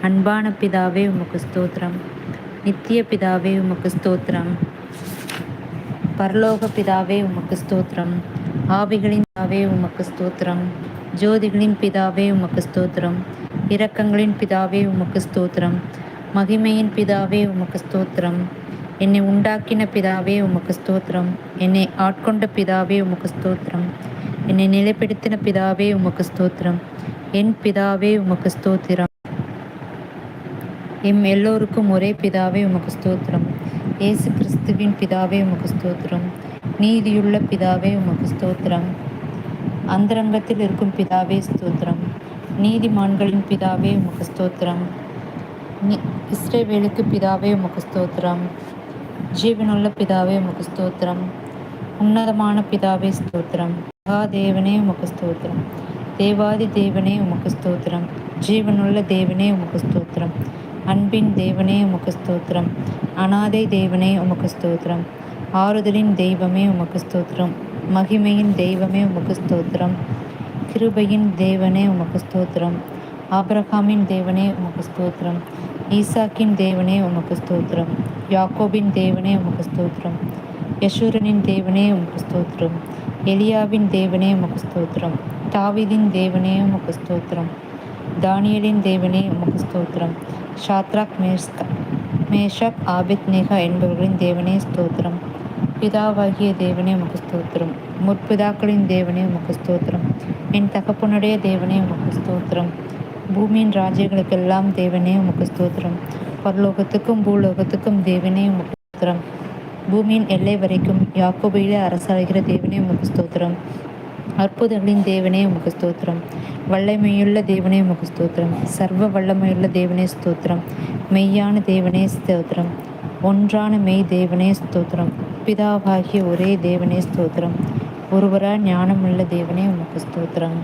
அன்பான பிதாவே உமக்கு ஸ்தோத்திரம் நித்திய பிதாவே உமக்கு ஸ்தோத்திரம் பரலோக பிதாவே உமக்கு ஸ்தோத்திரம் ஆவிகளின் பிதாவே உமக்கு ஸ்தோத்திரம் ஜோதிகளின் பிதாவே உமக்கு ஸ்தோத்திரம் இரக்கங்களின் பிதாவே உமக்கு ஸ்தோத்திரம் மகிமையின் பிதாவே உமக்கு ஸ்தோத்திரம் என்னை உண்டாக்கின பிதாவே உமக்கு ஸ்தோத்திரம் என்னை ஆட்கொண்ட பிதாவே உமக்கு ஸ்தோத்திரம் என்னை நிலைப்படுத்தின பிதாவே உமக்கு ஸ்தோத்திரம் என் பிதாவே உமக்கு ஸ்தோத்திரம் எம் எல்லோருக்கும் ஒரே பிதாவே உமக்கு ஸ்தோத்திரம். இயேசு கிறிஸ்துவின் பிதாவே உமக்கு ஸ்தோத்திரம். நீதியுள்ள பிதாவே உமக்கு ஸ்தோத்திரம். அந்தரங்கத்தில் இருக்கும் பிதாவே ஸ்தோத்திரம். நீதிமான்களின் பிதாவே உமக்கு ஸ்தோத்திரம். இஸ்ரேவேலுக்கு பிதாவே உமக்கு ஸ்தோத்திரம். ஜீவனுள்ள பிதாவே உமக்கு ஸ்தோத்திரம். உன்னதமான பிதாவே ஸ்தோத்திரம். மகாதேவனே உமக்கு ஸ்தோத்திரம். தேவாதி தேவனே உமக்கு ஸ்தோத்திரம். ஜீவனுள்ள தேவனே உமக்கு ஸ்தோத்திரம். அன்பின் தேவனே உமக்கு ஸ்தோத்திரம் அனாதை தேவனே உமக்கு ஸ்தோத்திரம் ஆறுதலின் தெய்வமே உமக்கு ஸ்தோத்திரம் மகிமையின் தெய்வமே உமக்கு ஸ்தோத்திரம் கிருபையின் தேவனே உமக்கு ஸ்தோத்திரம் ஆப்ரஹாமின் தேவனே உமக்கு ஸ்தோத்திரம் ஈசாக்கின் தேவனே உமக்கு ஸ்தோத்திரம் யாக்கோபின் தேவனே உமக்கு ஸ்தோத்திரம் யசூரனின் தேவனே உமக்கு ஸ்தோத்திரம் எலியாவின் தேவனே உமக்கு ஸ்தோத்திரம் தாவிதின் தேவனே உமக்கு ஸ்தோத்திரம் தானியலின் தேவனே உமக்கு ஸ்தோத்திரம். ஷாத்ராக் மேஷ்க மேஷக் ஆபித் நேகா என்பவர்களின் தேவனே ஸ்தோத்திரம். பிதாவாகிய தேவனே உமக்கு ஸ்தோத்திரம். முற்பிதாக்களின் தேவனே உமக்கு ஸ்தோத்திரம். என் தகப்பனுடைய தேவனே உமக்கு ஸ்தோத்திரம். பூமியின் ராஜ்யங்களுக்கெல்லாம் தேவனே உமக்கு ஸ்தோத்திரம். பரலோகத்துக்கும் பூலோகத்துக்கும் தேவனே உமக்கு ஸ்தோத்திரம். பூமியின் எல்லை வரைக்கும் யாக்கோபையிலே அரசாளுகிற தேவனே உமக்கு ஸ்தோத்திரம். அற்புதங்களின் தேவனே உமக்கு ஸ்தோத்திரம். வல்லமையுள்ள தேவனே உமக்கு ஸ்தோத்திரம். சர்வ வல்லமையுள்ள தேவனே ஸ்தோத்திரம். மெய்யான தேவனே ஸ்தோத்திரம். ஒன்றான மெய் தேவனே ஸ்தோத்திரம். பிதாவாகிய ஒரே தேவனே ஸ்தோத்திரம். ஒருவரா ஞானமுள்ள தேவனே உமக்கு ஸ்தோத்திரம்.